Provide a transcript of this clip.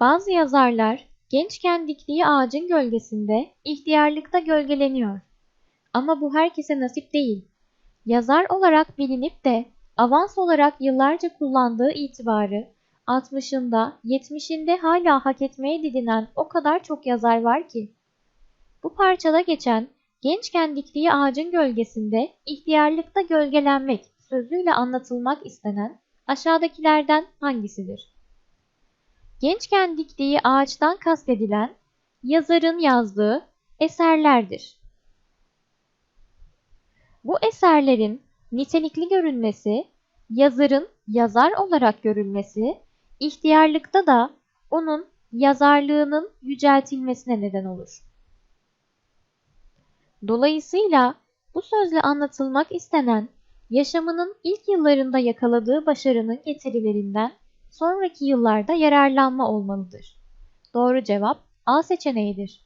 Bazı yazarlar gençken diktiği ağacın gölgesinde ihtiyarlıkta gölgeleniyor. Ama bu herkese nasip değil. Yazar olarak bilinip de avans olarak yıllarca kullandığı itibarı 60'ında, 70'inde hala hak etmeye didinen o kadar çok yazar var ki. Bu parçada geçen gençken diktiği ağacın gölgesinde ihtiyarlıkta gölgelenmek sözüyle anlatılmak istenen aşağıdakilerden hangisidir? Gençken diktiği ağaçtan kastedilen yazarın yazdığı eserlerdir. Bu eserlerin nitelikli görünmesi, yazarın yazar olarak görülmesi, ihtiyarlıkta da onun yazarlığının yüceltilmesine neden olur. Dolayısıyla bu sözle anlatılmak istenen yaşamının ilk yıllarında yakaladığı başarının getirilerinden sonraki yıllarda yararlanma olmalıdır. Doğru cevap A seçeneğidir.